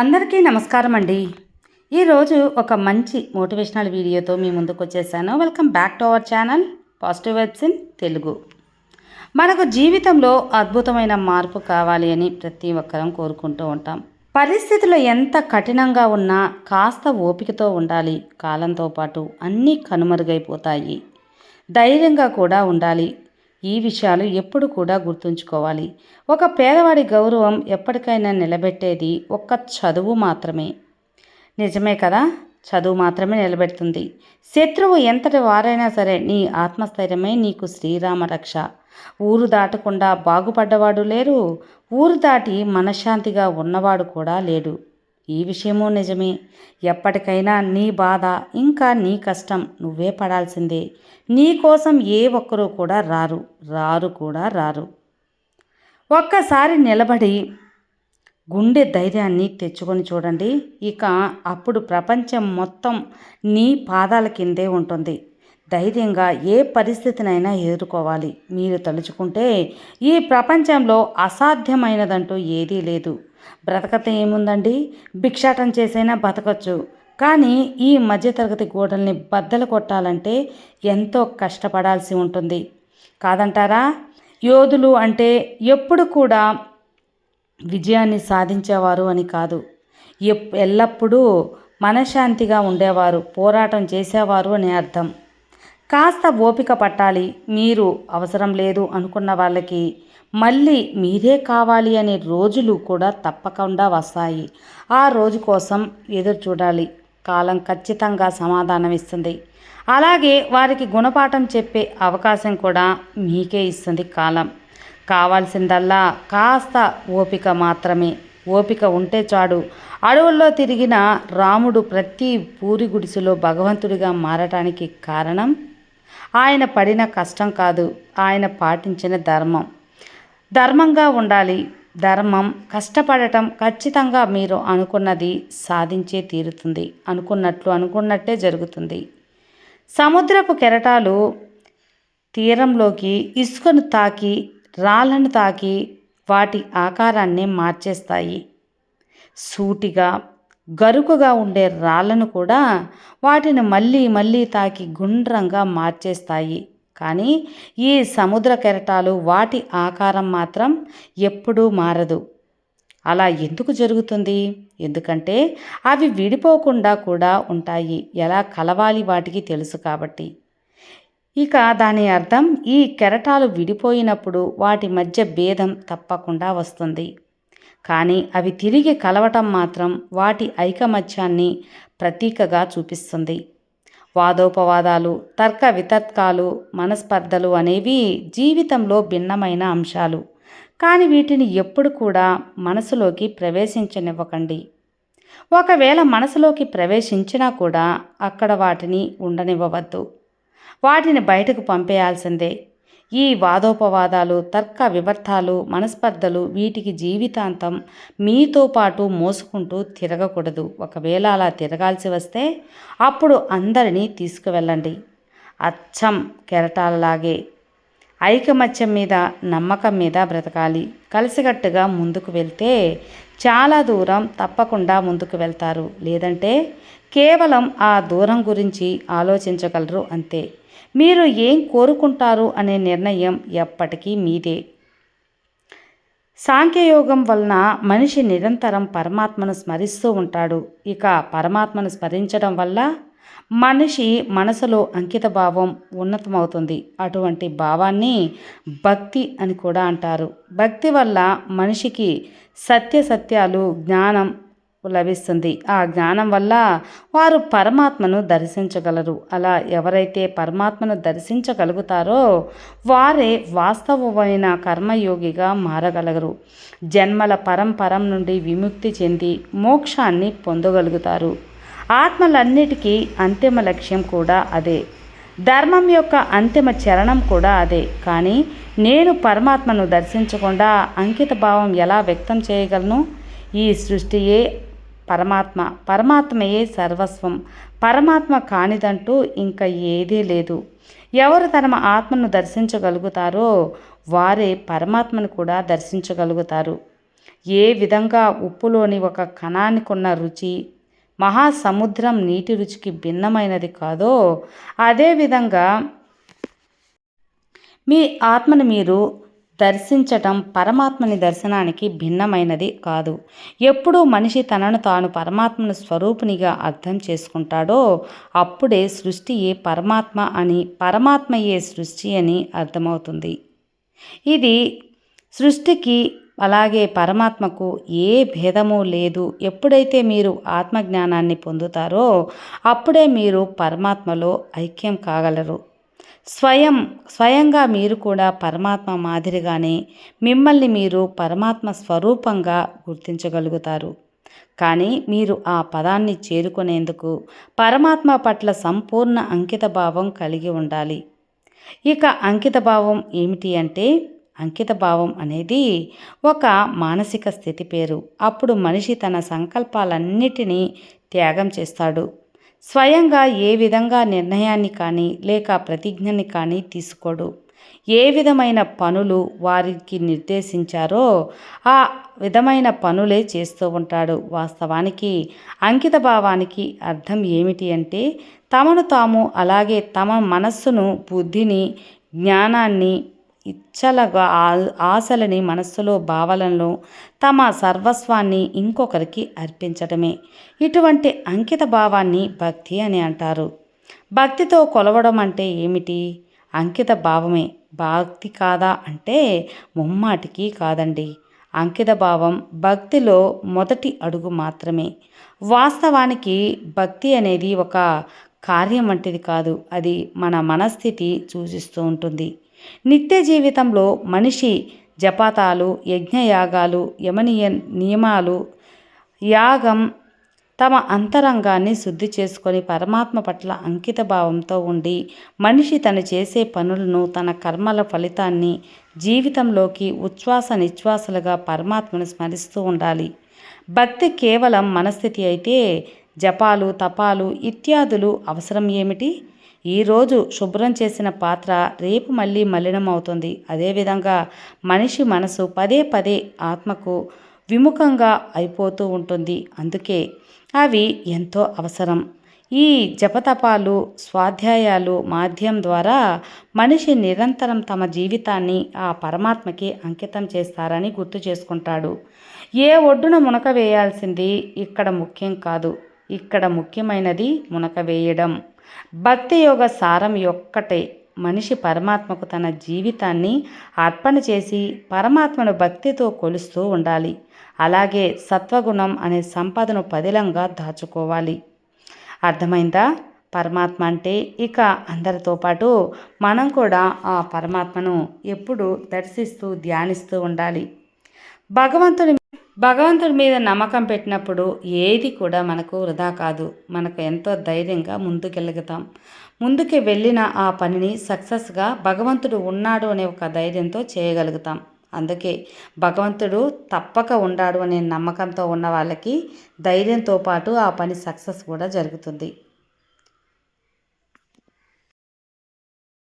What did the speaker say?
అందరికీ నమస్కారం అండి. ఈరోజు ఒక మంచి మోటివేషనల్ వీడియోతో మీ ముందుకు వచ్చేసాను. Welcome back to our channel positive vibes in Telugu. మనకు జీవితంలో అద్భుతమైన మార్పు కావాలి అని ప్రతి ఒక్కరం కోరుకుంటూ ఉంటాం. పరిస్థితులు ఎంత కఠినంగా ఉన్నా కాస్త ఓపికతో ఉండాలి. కాలంతో పాటు అన్నీ కనుమరుగైపోతాయి. ధైర్యంగా కూడా ఉండాలి. ఈ విషయాలు ఎప్పుడు కూడా గుర్తుంచుకోవాలి. ఒక పేదవాడి గౌరవం ఎప్పటికైనా నిలబెట్టేది ఒక్క చదువు మాత్రమే. నిజమే కదా? చదువు మాత్రమే నిలబెడుతుంది. శత్రువు ఎంతటి వారైనా సరే నీ ఆత్మస్థైర్యమే నీకు శ్రీరామ రక్ష. ఊరు దాటకుండా బాగుపడ్డవాడు లేరు. ఊరు దాటి మనశ్శాంతిగా ఉన్నవాడు కూడా లేడు. ఈ విషయమూ నిజమే. ఎప్పటికైనా నీ బాధ ఇంకా నీ కష్టం నువ్వే పడాల్సిందే. నీ కోసం ఏ ఒక్కరూ కూడా రారు. రారు కూడా రారు. ఒక్కసారి నిలబడి గుండె ధైర్యాన్ని తెచ్చుకొని చూడండి. ఇక అప్పుడు ప్రపంచం మొత్తం నీ పాదాల కిందే ఉంటుంది. ధైర్యంగా ఏ పరిస్థితినైనా ఎదుర్కోవాలి. మీరు తలుచుకుంటే ఈ ప్రపంచంలో అసాధ్యమైనదంటూ ఏదీ లేదు. బ్రతకత ఏముందండి? భిక్షాటం చేసైనా బతకచ్చు. కానీ ఈ మధ్యతరగతి గోడల్ని బద్దలు కొట్టాలంటే ఎంతో కష్టపడాల్సి ఉంటుంది. కాదంటారా? యోధులు అంటే ఎప్పుడు కూడా విజయాన్ని సాధించేవారు అని కాదు. ఎప్ ఎల్లప్పుడూ మనశ్శాంతిగా ఉండేవారు పోరాటం చేసేవారు అని అర్థం. కాస్త ఓపిక పట్టాలి మీరు అవసరం లేదు అనుకున్న వాళ్ళకి. మళ్ళీ మీరే కావాలి అనే రోజులు కూడా తప్పకుండా వస్తాయి. ఆ రోజు కోసం ఎదురు చూడాలి. కాలం ఖచ్చితంగా సమాధానం ఇస్తుంది. అలాగే వారికి గుణపాఠం చెప్పే అవకాశం కూడా మీకే ఇస్తుంది కాలం. కావాల్సిందల్లా కాస్త ఓపిక మాత్రమే. ఓపిక ఉంటే చాడు అడవుల్లో తిరిగిన రాముడు ప్రతి పూరి గుడిసెలో భగవంతుడిగా మారటానికి కారణం? ఆయన పడిన కష్టం కాదు. ఆయన పాటించిన ధర్మం. ధర్మంగా ఉండాలి. ధర్మం కష్టపడటం ఖచ్చితంగా మీరు అనుకున్నది సాధించే తీరుతుంది. అనుకున్నట్లు అనుకున్నట్టే జరుగుతుంది. సముద్రపు కెరటాలు తీరంలోకి ఇసుకను తాకి రాళ్ళను తాకి వాటి ఆకారాన్ని మార్చేస్తాయి. సూటిగా గరుకుగా ఉండే రాళ్ళను కూడా వాటిని మళ్ళీ మళ్ళీ తాకి గుండ్రంగా మార్చేస్తాయి. కానీ ఈ సముద్ర కెరటాలు వాటి ఆకారం మాత్రం ఎప్పుడూ మారదు. అలా ఎందుకు జరుగుతుంది? ఎందుకంటే అవి విడిపోకుండా కూడా ఉంటాయి. ఎలా కలవాలి వాటికి తెలుసు కాబట్టి. ఇక దాని అర్థం ఈ కెరటాలు విడిపోయినప్పుడు వాటి మధ్య భేదం తప్పకుండా వస్తుంది. కానీ అవి తిరిగి కలవటం మాత్రం వాటి ఐకమత్యాన్ని ప్రతీకగా చూపిస్తుంది. వాదోపవాదాలు తర్క వితర్కాలు మనస్పర్ధలు అనేవి జీవితంలో భిన్నమైన అంశాలు. కానీ వీటిని ఎప్పుడు కూడా మనసులోకి ప్రవేశించనివ్వకండి. ఒకవేళ మనసులోకి ప్రవేశించినా కూడా అక్కడ వాటిని ఉండనివ్వవద్దు. వాటిని బయటకు పంపేయాల్సిందే. ఈ వాదోపవాదాలు తర్క వివర్తాలు మనస్పర్ధలు వీటికి జీవితాంతం మీతో పాటు మోసుకుంటూ తిరగకూడదు. ఒకవేళ అలా తిరగాల్సి వస్తే అప్పుడు అందరినీ తీసుకువెళ్ళండి. అచ్చం కెరటాలలాగే ఐకమత్యం మీద నమ్మకం మీద బ్రతకాలి. కలిసికట్టుగా ముందుకు వెళ్తే చాలా దూరం తప్పకుండా ముందుకు వెళ్తారు. లేదంటే కేవలం ఆ దూరం గురించి ఆలోచించగలరు అంతే. మీరు ఏం కోరుకుంటారు అనే నిర్ణయం ఎప్పటికీ మీదే. సాంఖ్యయోగం వలన మనిషి నిరంతరం పరమాత్మను స్మరిస్తూ ఉంటాడు. ఇక పరమాత్మను స్మరించడం వల్ల మనిషి మనసులో అంకితభావం ఉన్నతమవుతుంది. అటువంటి భావాన్ని భక్తి అని కూడా అంటారు. భక్తి వల్ల మనిషికి సత్య సత్యాలు జ్ఞానం లభిస్తుంది. ఆ జ్ఞానం వల్ల వారు పరమాత్మను దర్శించగలరు. అలా ఎవరైతే పరమాత్మను దర్శించగలుగుతారో వారే వాస్తవమైన కర్మయోగిగా మారగలరు. జన్మల పరంపరం నుండి విముక్తి చెంది మోక్షాన్ని పొందగలుగుతారు. ఆత్మలన్నిటికీ అంతిమ లక్ష్యం కూడా అదే. ధర్మం యొక్క అంతిమ చరణం కూడా అదే. కానీ నేను పరమాత్మను దర్శించకుండా అంకిత భావం ఎలా వ్యక్తం చేయగలను? ఈ సృష్టియే పరమాత్మ. పరమాత్మయే సర్వస్వం. పరమాత్మ కానిదంటూ ఇంకా ఏదీ లేదు. ఎవరు తమ ఆత్మను దర్శించగలుగుతారో వారే పరమాత్మను కూడా దర్శించగలుగుతారు. ఏ విధంగా ఉప్పులోని ఒక కణానికి ఉన్న రుచి మహాసముద్రం నీటి రుచికి భిన్నమైనది కాదో అదేవిధంగా మీ ఆత్మను మీరు దర్శించటం పరమాత్మని దర్శనానికి భిన్నమైనది కాదు. ఎప్పుడూ మనిషి తనను తాను పరమాత్మను స్వరూపునిగా అర్థం చేసుకుంటాడో అప్పుడే సృష్టియే పరమాత్మ అని పరమాత్మయే సృష్టి అని అర్థమవుతుంది. ఇది సృష్టికి అలాగే పరమాత్మకు ఏ భేదము లేదు. ఎప్పుడైతే మీరు ఆత్మజ్ఞానాన్ని పొందుతారో అప్పుడే మీరు పరమాత్మలో ఐక్యం కాగలరు. స్వయం స్వయంగా మీరు కూడా పరమాత్మ మాదిరిగానే మిమ్మల్ని మీరు పరమాత్మ స్వరూపంగా గుర్తించగలుగుతారు. కానీ మీరు ఆ పదాన్ని చేరుకునేందుకు పరమాత్మ పట్ల సంపూర్ణ అంకితభావం కలిగి ఉండాలి. ఇక అంకితభావం ఏమిటి అంటే అంకితభావం అనేది ఒక మానసిక స్థితి పేరు. అప్పుడు మనిషి తన సంకల్పాలన్నిటినీ త్యాగం చేస్తాడు. స్వయంగా ఏ విధంగా నిర్ణయాన్ని కానీ లేక ప్రతిజ్ఞని కానీ తీసుకోడు. ఏ విధమైన పనులు వారికి నిర్దేశించారో ఆ విధమైన పనులే చేస్తూ ఉంటాడు. వాస్తవానికి అంకిత భావానికి అర్థం ఏమిటి అంటే తమను తాము అలాగే తమ మనస్సును బుద్ధిని జ్ఞానాన్ని ఇచ్చలగా ఆశలని మనస్సులో భావనలను తమ సర్వస్వాన్ని ఇంకొకరికి అర్పించడమే ఇటువంటి అంకిత భావాన్ని భక్తి అని అంటారు. భక్తితో కొలవడం అంటే ఏమిటి? అంకిత భావమే. భక్తి కాదా అంటే ముమ్మాటికి కాదండి. అంకిత భావం భక్తిలో మొదటి అడుగు మాత్రమే. వాస్తవానికి భక్తి అనేది ఒక కార్యం వంటిది కాదు. అది మన మనస్థితి సూచిస్తూ ఉంటుంది. నిత్య జీవితంలో మనిషి జపాతాలు యజ్ఞయాగాలు యమనీయ నియమాలు యాగం తమ అంతరంగాన్ని శుద్ధి చేసుకొని పరమాత్మ పట్ల అంకిత భావంతో ఉండి మనిషి తను చేసే పనులను తన కర్మల ఫలితాన్ని జీవితంలోకి ఉచ్ఛ్వాస నిశ్వాసలుగా పరమాత్మను స్మరిస్తూ ఉండాలి. భక్తి కేవలం మనస్థితి అయితే జపాలు తపాలు ఇత్యాదులు అవసరం ఏమిటి? ఈరోజు శుభ్రం చేసిన పాత్ర రేపు మళ్ళీ మలినమవుతుంది. అదేవిధంగా మనిషి మనసు పదే పదే ఆత్మకు విముఖంగా అయిపోతూ ఉంటుంది. అందుకే అవి ఎంతో అవసరం. ఈ జపతపాలు స్వాధ్యాయాలు మాధ్యం ద్వారా మనిషి నిరంతరం తమ జీవితాన్ని ఆ పరమాత్మకి అంకితం చేస్తారని గుర్తు చేసుకుంటాడు. ఏ ఒడ్డున మునక వేయాల్సింది ఇక్కడ ముఖ్యం కాదు. ఇక్కడ ముఖ్యమైనది మునక వేయడం. భక్తి యోగ సారం యొక్కటే. మనిషి పరమాత్మకు తన జీవితాన్ని అర్పణ చేసి పరమాత్మను భక్తితో కొలుస్తూ ఉండాలి. అలాగే సత్వగుణం అనే సంపదను పదిలంగా దాచుకోవాలి. అర్థమైందా? పరమాత్మ అంటే ఇక అందరితో పాటు మనం కూడా ఆ పరమాత్మను ఎప్పుడు దర్శిస్తూ ధ్యానిస్తూ ఉండాలి. భగవంతుని భగవంతుడి మీద నమ్మకం పెట్టినప్పుడు ఏది కూడా మనకు వృధా కాదు. మనకు ఎంతో ధైర్యంగా ముందుకెళ్ళగతాం ముందుకు వెళ్ళిన ఆ పనిని సక్సెస్గా భగవంతుడు ఉన్నాడు అనే ఒక ధైర్యంతో చేయగలుగుతాం. అందుకే భగవంతుడు తప్పక ఉండాడు అనే నమ్మకంతో ఉన్న వాళ్ళకి ధైర్యంతో పాటు ఆ పని సక్సెస్ కూడా జరుగుతుంది.